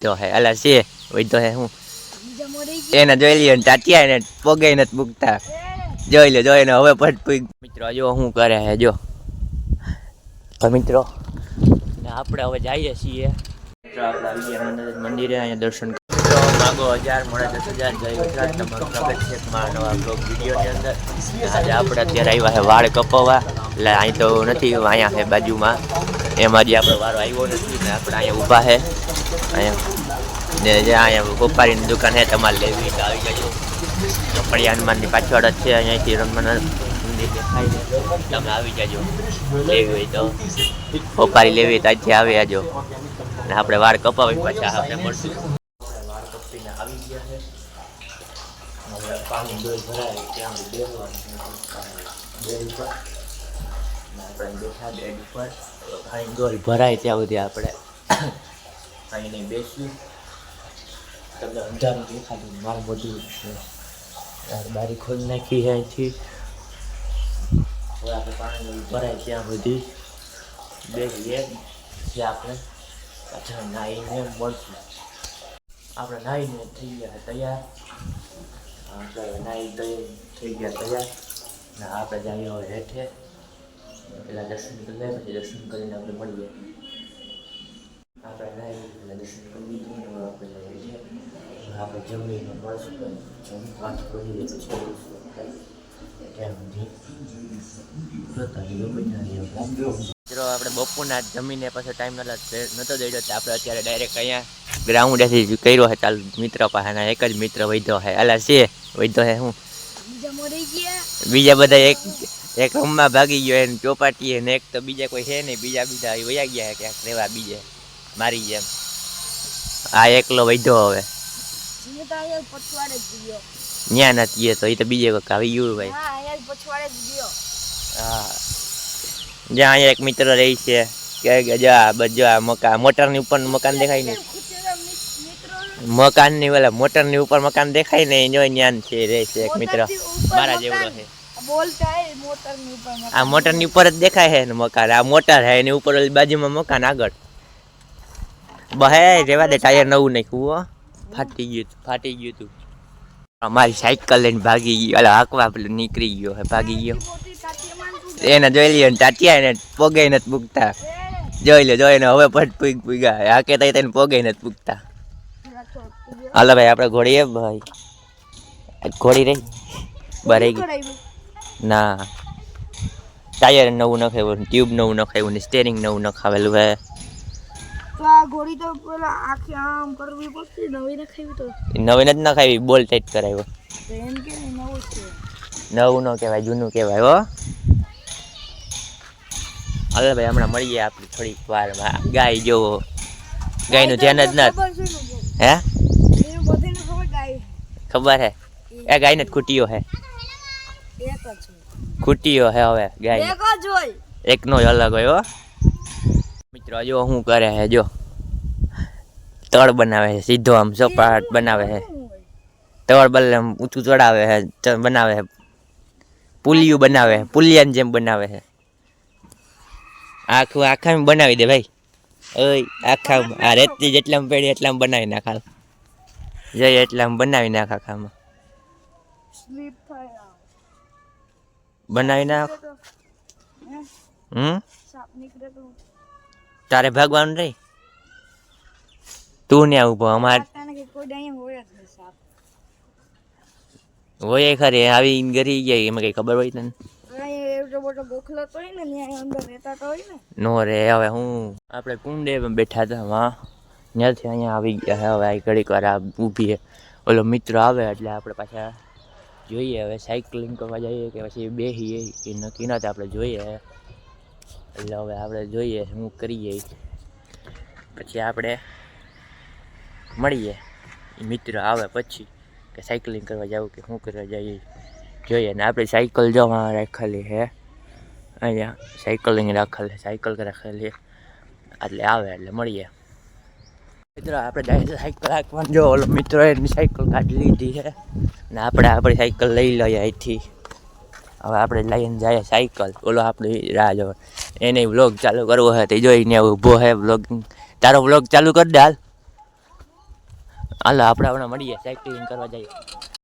તો હે અલા છે ઓય તો હે હું. એને જોઈ લઈએ ને તાત્યા એને પગે નથી મૂકતા. જોઈ લે જોઈ ને હવે પટ મિત્રો જો શું કરે હે જો. તો મિત્રો ને આપણે હવે જઈએ છીએ. મિત્રો આપણે આવી ગયા મંદિરે અહીંયા દર્શન મિત્રો માગો હજાર મળે દસ હજાર જય ગુજરાત. તમારું સ્વાગત છે મારા નવા બ્લોગ વિડીયોની અંદર. આજે આપણે અત્યારે આવ્યા છે વાળ કપાવવા. એટલે અહીં તો નથી અહીંયા છે બાજુમાં. એમાં જે આપણો વારો આવ્યો નથી ને આપણે અહીંયા ઊભા છે અહીંયા ને જે અહીંયા ગોપારીની દુકાન છે તમારે લેવી તો આવી જજો. ચોપડી હનુમાનની પાછળ જ છે, અહીંયાથી હનુમાન તમે આવી જજો. લેવી હોય તો. ગોપારી લેવી તો આવી જજો ને આપણે વાળ કપાવી પાછા આપણે મળશું. પાણી આપણે બેઠા બેડ ઉપર. પાણી ડોલ ભરાય ત્યાં સુધી આપણે. અહીં બેસ્યું તમને અંધારું દેખાતું મારું બધું બારી ખોલી નાખી છે અહીંથી. હવે આપણે પાણી ભરાય ત્યાં સુધી. બેસીએ. જે આપણે પાછા નાહીને મળશું. આપણે નાહીને થઈ ગયા તૈયાર. આપણે નાહી થઈ ગયા તૈયાર. ને આપણે જઈએ હેઠે પેલા દર્શન કરી લે પછી દર્શન કરીને આપણે મળીએ આપણે નાહી એટલે દર્શન કરી લીધું ને આપણે જઈએ છીએ આપણે જમીને મળશું જમી વાત કરીએ પછી મિત્રો આપણે બપોરના જમીને પાછો ટાઈમ નતો નતો દઈ તો આપણે અત્યારે ડાયરેક્ટ અહીંયા ગ્રાઉન્ડેથી કર્યો છે ચાલ મિત્ર પાસે એક જ મિત્ર વૈધો છે અલા છે વૈધો છે હું બીજા બધા એક એક રમવા ભાગી ગયો એને ચોપાટીએ ને એક તો બીજા કોઈ છે નહીં બીજા બીજા વયા ગયા ક્યાંક રહેવા બીજે મારી જેમ. આ એકલો વૈધો હવે. ન્યા નથી તો એ તો બીજે કોઈક આવી ગયું ભાઈ. હા જ્યાં અહીંયા એક મિત્ર રહી છે કે જા બધું આ મકાન મોટરની ઉપર મકાન દેખાય ને મકાનની ઓલા મોટરની ઉપર મકાન દેખાય ને જો જ્ઞાન છે રહે છે એક મિત્ર. મારા જેવડો છે. આ મોટરની ઉપર જ દેખાય છે ને મકાન. આ મોટર છે એની ઉપર બાજુમાં મકાન આગળ. બહે રેવા દે ટાયર નવું નાખ્યું હો. ફાટી ગયું તું, ફાટી ગયું તું. અમારી સાયકલ લઈને ભાગી ગયો. અલા હાકવા પેલું નીકળી ગયો હે ભાગી ગયો. એને જોઈ લઈએ ટાટિયા એને પોગે નથી પૂગતા જોઈ લે જોઈ ને હવે પટ પૂગ પૂગ્યા હાકે તઈ તઈને પોગે નથી પૂગતા હાલો ભાઈ આપણે ઘોડીએ ભાઈ. ઘોડી રહી. બરાઈ ગઈ. ના. ટાયર નવું નખાવ્યું ટ્યુબ નવું નખાવ્યું ને સ્ટેરિંગ નવું નખાવેલું હે. આ તો પેલા આખી આમ કરવી પડશે નવી નખાવી તો? નવી નથી નખાવી બોલ ટાઈટ કરાવ્યો. એમ કે નવું છે. નવું ન કહેવાય જૂનું કહેવાય હો. હાલો ભાઈ હમણાં મળીએ આપણે થોડીક વારમાં. ગાય જોવો ગાયનું ધ્યાન જ ને. હે? ખબર ગાય હે? એ ગાયને જ ખૂટ્યો હે. એક જ હોય. હે હવે ગાય. એક જ હોય. એકનો જ અલગ હોય હો. મિત્રો જો શું કરે છે જો. તળ બનાવે છે સીધો આમ સપાટ બનાવે છે. તળ બદલે આમ ઊંચું ચડાવે છે બનાવે છે. પુલિયું બનાવે છે પુલિયાની જેમ બનાવે છે. આખું આખામાં બનાવી દે ભાઈ. ઓય આખા આ રેતી જેટલામાં પેડી એટલામાં બનાવી નાખા જઈ એટલામાં બનાવી નાખા આખામાં. સ્લીપ થાય. બનાવી નાખ. હમ? તારે ભાગવાનું રે તું ને ઊભો અમાર હોય ખરી આવી ગરી ગયા એમાં કઈ ખબર હોય તને? ને રે હવે હું આપણે કુંડે બેઠા હતા માં ત્યાંથી અહીંયા આવી ગયા હવે આ ઘડીક વાર આ ઊભી ઓલો મિત્ર આવે એટલે આપણે પાછા જોઈએ હવે સાયકલિંગ કરવા જઈએ કે પછી બેસીએ એ નક્કી તો આપણે જોઈએ. એટલે હવે આપણે જોઈએ શું કરીએ. પછી આપણે મળીએ. મિત્ર આવે પછી કે સાયકલિંગ કરવા જવું કે શું કરવા જઈએ. જોઈએ ને આપણે સાયકલ જવા રાખેલી છે. અહીંયા સાયકલિંગ રાખેલી સાયકલ રાખેલી. એટલે આવે એટલે મળીએ. મિત્રો, આપણે ડાયરેક્ટ સાયકલ રાખવાનું જો ઓલો મિત્રો એની સાયકલ કાઢી લીધી છે. ને આપણે આપણી સાયકલ લઈ લઈએ અહીંથી. હવે આપણે લઈને જઈએ સાયકલ. ઓલો આપણી રાહ જો એને વ્લોગ ચાલુ કરવો હોય તો જોઈને ઊભો હે વ્લોગ તારો વ્લોગ ચાલુ કરી દે હાલ. હાલો, આપણે હમણાં મળીએ, સાયકલિંગ કરવા જઈએ.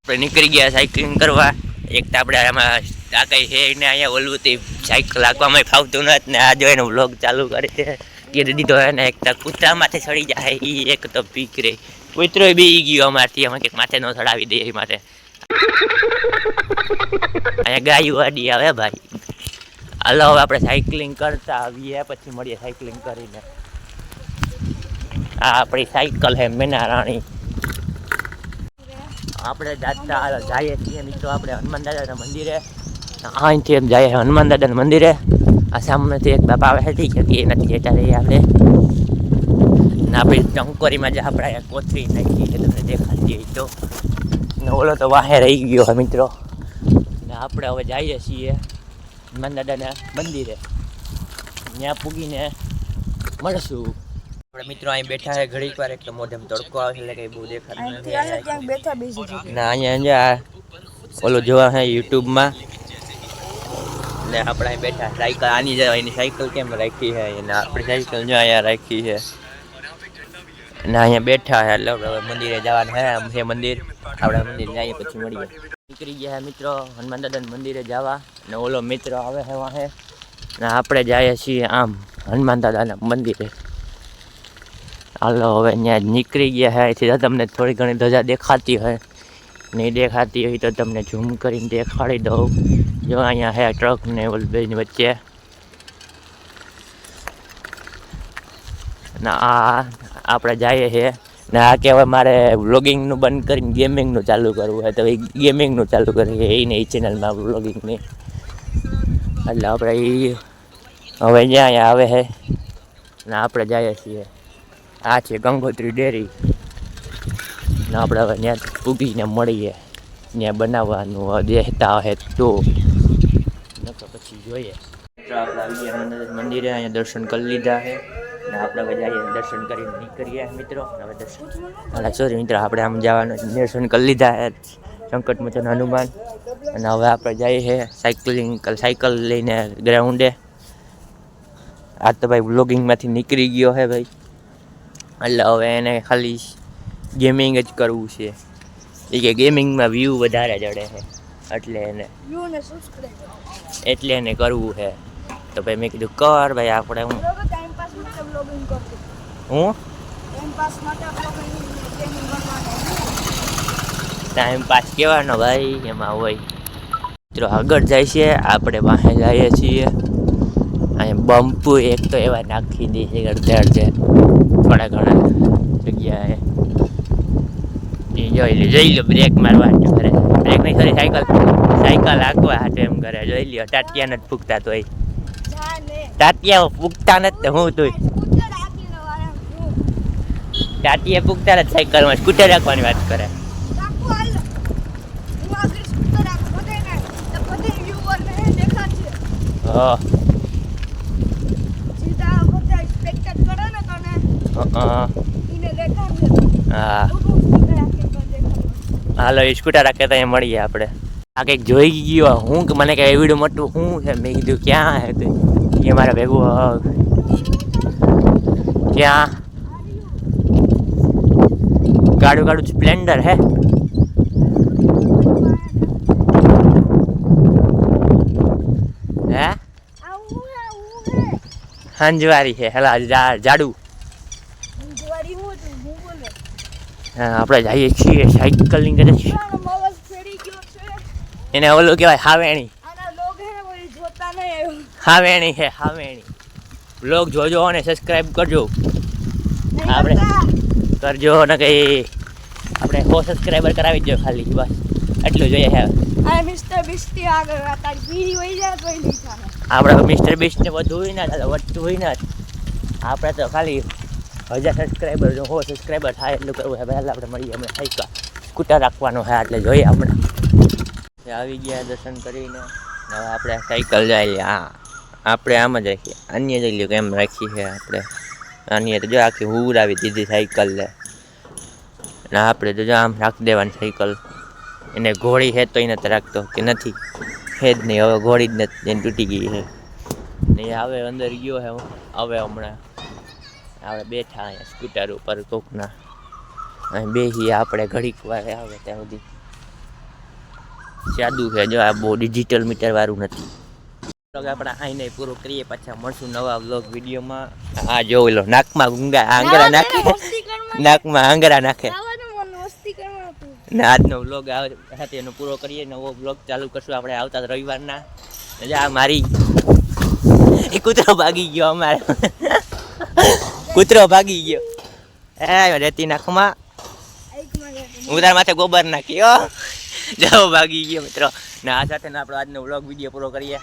આપણે નીકળી ગયા સાયકલિંગ કરવા. એક તો આપણે આમાં આ કઈ છે ને અહીંયા ઓલું તે સાયકલ રાખવામાં ફાવતું નથી ને આ જો એનો વ્લોગ ચાલુ કરી છે કે દીધો એને એક કૂતરા માથે ચડી જાય એ એક તો પીક રે કૂતરો બી ગયો અમારથી, અમે કંઈક માથે ન ચડાવી દઈએ માટે. અહીંયા ગાયું વાડી આવે ભાઈ. હાલો, હવે આપણે સાયકલિંગ કરતા આવીએ, પછી મળીએ સાયકલિંગ કરીને. આ આપણી સાયકલ હે મેના રાણી આપણે જાતા જઈએ છીએ મિત્રો, આપણે હનુમાન દાદાના મંદિરે. અહીંથી એમ જઈએ હનુમાન દાદાના મંદિરે. આ સામેથી એક બાપા આવે હતી કે એ નથી જતા રહી આપણે. ના આપણી ટંકોરીમાં જે આપણે કોથળી નાખી કે તમને દેખાતી હોય તો. ને ઓલો તો વાહે રહી ગયો હોય મિત્રો. ને આપણે હવે જઈએ છીએ દાદાના મંદિરે. ત્યાં પૂગીને મળશું. આપણે મિત્રો અહીં બેઠા છે ઘડીક વાર એક તો મોઢેમ તડકો આવે એટલે કઈ બહુ દેખાતું નથી. ના અહીંયા ઓલું જોવા છે યુટ્યુબમાં. ને આપણે અહીં બેઠા. સાયકલ, આની જે એની સાયકલ કેમ રાખી છે? એને આપણી સાયકલ જો અહીંયા રાખી છે. ને અહીંયા બેઠા છે. એટલે હવે મંદિરે જવાનું છે. આમ મંદિર. આપણે મંદિર જઈએ પછી મળીએ. નીકળી ગયા મિત્રો. હનુમાન દાદાના મંદિરે જવા. ને ઓલો મિત્ર આવે છે વાહે ને આપણે જઈએ છીએ આમ હનુમાન દાદાના મંદિરે. હાલો, હવે ત્યાં નીકળી ગયા છે. અહીંથી તમને થોડી ઘણી ધજા દેખાતી હોય. નહીં દેખાતી હોય તો તમને ઝૂમ કરીને દેખાડી દઉં. જો અહીંયા હે ટ્રક ને બેની વચ્ચે. ને આ આપણે જઈએ છે ને આ કહેવાય મારે વ્લોગિંગનું બંધ કરીને ગેમિંગનું ચાલુ કરવું હોય તો એ ગેમિંગનું ચાલુ કરીએ એને એ ચેનલમાં વ્લોગિંગની એટલે આપણે એ હવે જ્યાં અહીંયા આવે છે ને આપણે જઈએ છીએ. આ છે ગંગોત્રી ડેરી. ને આપણે હવે ત્યાં ઊભીને મળીએ. ત્યાં બનાવવાનું દેહતા હે તો. નકર પછી જોઈએ આપણે આવી ગયા મંદિર- મંદિરે અહીંયા દર્શન કરી લીધા છે. ને આપણે હવે જઈએ દર્શન કરીને નીકળીએ મિત્રો. હવે દર્શન અલા સોરી મિત્રો, આપણે આમ જવાનું દર્શન કરી લીધા છે. સંકટ મોચન હનુમાન. અને હવે આપણે જઈએ છે સાયકલિંગ સાયકલ લઈને ગ્રાઉન્ડે. આ તો ભાઈ વ્લોગિંગમાંથી નીકળી ગયો છે ભાઈ. એટલે હવે એને ખાલી ગેમિંગ જ કરવું છે. એ કે ગેમિંગમાં વ્યૂ વધારે ચડે છે. એટલે એને View ને subscribe. એટલે એને કરવું છે. તો ભાઈ મેં કીધું કર ભાઈ આપણે હું. હું. ટાઈમ પાસ કહેવાનો ભાઈ? એમાં હોય. મિત્રો આગળ જાય છે. આપણે પાસે જઈએ છીએ. અહીંયા બમ્પુ એક તો એવા નાખી દે છે અડધે અડધે થોડા ઘણા જગ્યાએ. જોઈ લે જોઈ લો બ્રેક મારવા કરે બ્રેક નહીં સોરી સાયકલ સાયકલ હાકવા હાટે એમ કરે જોઈ લ્યો ટાટિયા નથી ફૂકતા તોય. ટાટિયા ફૂકતા નથી તો હું તું Scooter હાંકી લો, હું. ટાટિયા ફૂકતા નથી સાયકલમાં સ્કૂટર રાખવાની વાત કરે. હા. હું હાલો સ્કૂટર રાખે ત્યાં મળીએ આપણે. આ કંઈક જોઈ ગયો, હું કે મને કંઈ એવડું મોટું શું છે? મેં કીધું, ક્યાં હે તે? એ મારા ભેગું. ક્યાં? ગાડું ગાડું સ્પ્લેન્ડર હે. હે. હંજવારી છે. હેલા જાડુ. આપણે જઈએ છીએ સાયકલિંગ કરે છે. એને ઓલું કહેવાય હાવેણી. હાવેણી છે હાવેણી. બ્લોગ જોજો અને સબસ્ક્રાઇબ કરજો. આપણે- કરજો ને કઈ આપણે સો સબસ્ક્રાઈબર કરાવી દો ખાલી બસ. એટલું જોઈએ છે. આપણે મિસ્ટર બીસ્ટ ને બધું હોય ને વધતું હોય ને. આપણે તો ખાલી હજાર સબસ્ક્રાઈબર જો સો સબસ્ક્રાઈબર થાય એટલું કરવું હવે પહેલાં આપણે મળીએ, અમે સાયકલ સ્કૂટર રાખવાનું હોય એટલે જોઈએ આપણે. આવી ગયા દર્શન કરીને. હવે આપણે સાયકલ જાય હા, આપણે આમ જ રાખીએ. અન્ય જઈ લ્યો કેમ રાખી છે આપણે? અન્ય તો જો આખી હુરાવી દીધી સાયકલ લે. ને આપણે તો જો આમ રાખી દેવાની સાયકલ એને ઘોડી છે તો નથી રાખતો કે નથી? હે જ નહીં, હવે ઘોડી જ નથી, એને તૂટી ગઈ છે. ને હવે અંદર ગયો હે હવે હમણાં. આપણે બેઠા અહીંયા સ્કૂટર ઉપર કોકના અહીં બેસીએ આપણે ઘડીક વાર આવે ત્યાં સુધી. સાદું છે જો આ બહુ ડિજિટલ મીટર વાળું નથી. vlog આપણે આઈને પૂરો કરીએ પાછા મળશું નવા વ્લોગ વિડીયોમાં. આ જોઈ લો નાકમાં ગુંગા આંગળા નાખે. નાકમાં આંગળા નાખે. ને આજનો વ્લોગ સાથે એનો પૂરો કરીએ નવો વ્લોગ ચાલુ કરશું આપણે આવતા રવિવારના. એટલે આ મારી એ કૂતરો ભાગી ગયો અમારે. કૂતરો ભાગી ગયો. એ રેતી નાખમાં હું. તારા માથે ગોબર નાખ્યો જાઓ, ભાગી ગયો, મિત્રો. ને આ સાથે આપણો આજનો વ્લોગ વીડિયો પૂરો કરીએ.